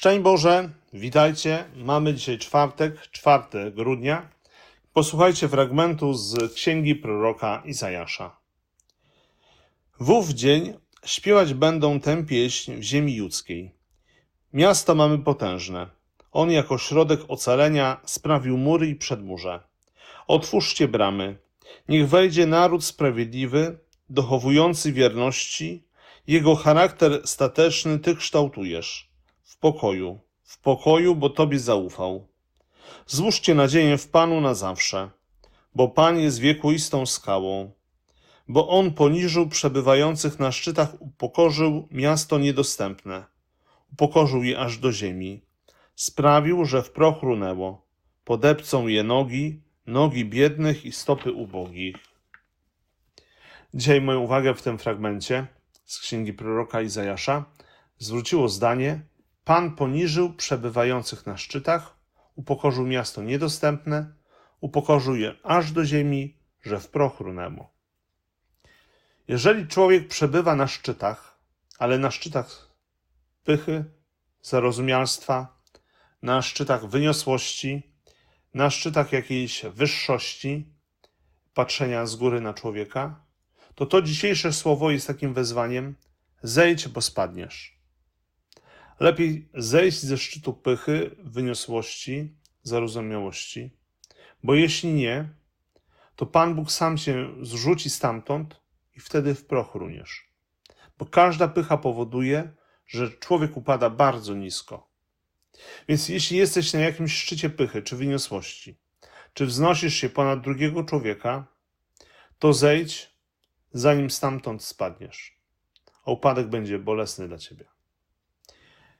Szczęść Boże, witajcie. Mamy dzisiaj czwartek, 4 grudnia. Posłuchajcie fragmentu z księgi proroka Izajasza. W ów dzień śpiewać będą tę pieśń w ziemi judzkiej. Miasto mamy potężne. On jako środek ocalenia sprawił mury i przedmurze. Otwórzcie bramy. Niech wejdzie naród sprawiedliwy, dochowujący wierności. Jego charakter stateczny Ty kształtujesz. Pokoju, w pokoju, bo Tobie zaufał. Złóżcie nadzieję w Panu na zawsze, bo Pan jest wiekuistą skałą. Bo On poniżył przebywających na szczytach, upokorzył miasto niedostępne. Upokorzył je aż do ziemi. Sprawił, że w proch runęło. Podepcą je nogi, nogi biednych i stopy ubogich. Dzisiaj moją uwagę w tym fragmencie z księgi proroka Izajasza zwróciło zdanie: Pan poniżył przebywających na szczytach, upokorzył miasto niedostępne, upokorzył je aż do ziemi, że w proch runęło. Jeżeli człowiek przebywa na szczytach, ale na szczytach pychy, zarozumialstwa, na szczytach wyniosłości, na szczytach jakiejś wyższości, patrzenia z góry na człowieka, to to dzisiejsze słowo jest takim wezwaniem: zejdź, bo spadniesz. Lepiej zejść ze szczytu pychy, wyniosłości, zarozumiałości, bo jeśli nie, to Pan Bóg sam się zrzuci stamtąd i wtedy w proch runiesz. Bo każda pycha powoduje, że człowiek upada bardzo nisko. Więc jeśli jesteś na jakimś szczycie pychy czy wyniosłości, czy wznosisz się ponad drugiego człowieka, to zejdź, zanim stamtąd spadniesz. A upadek będzie bolesny dla ciebie.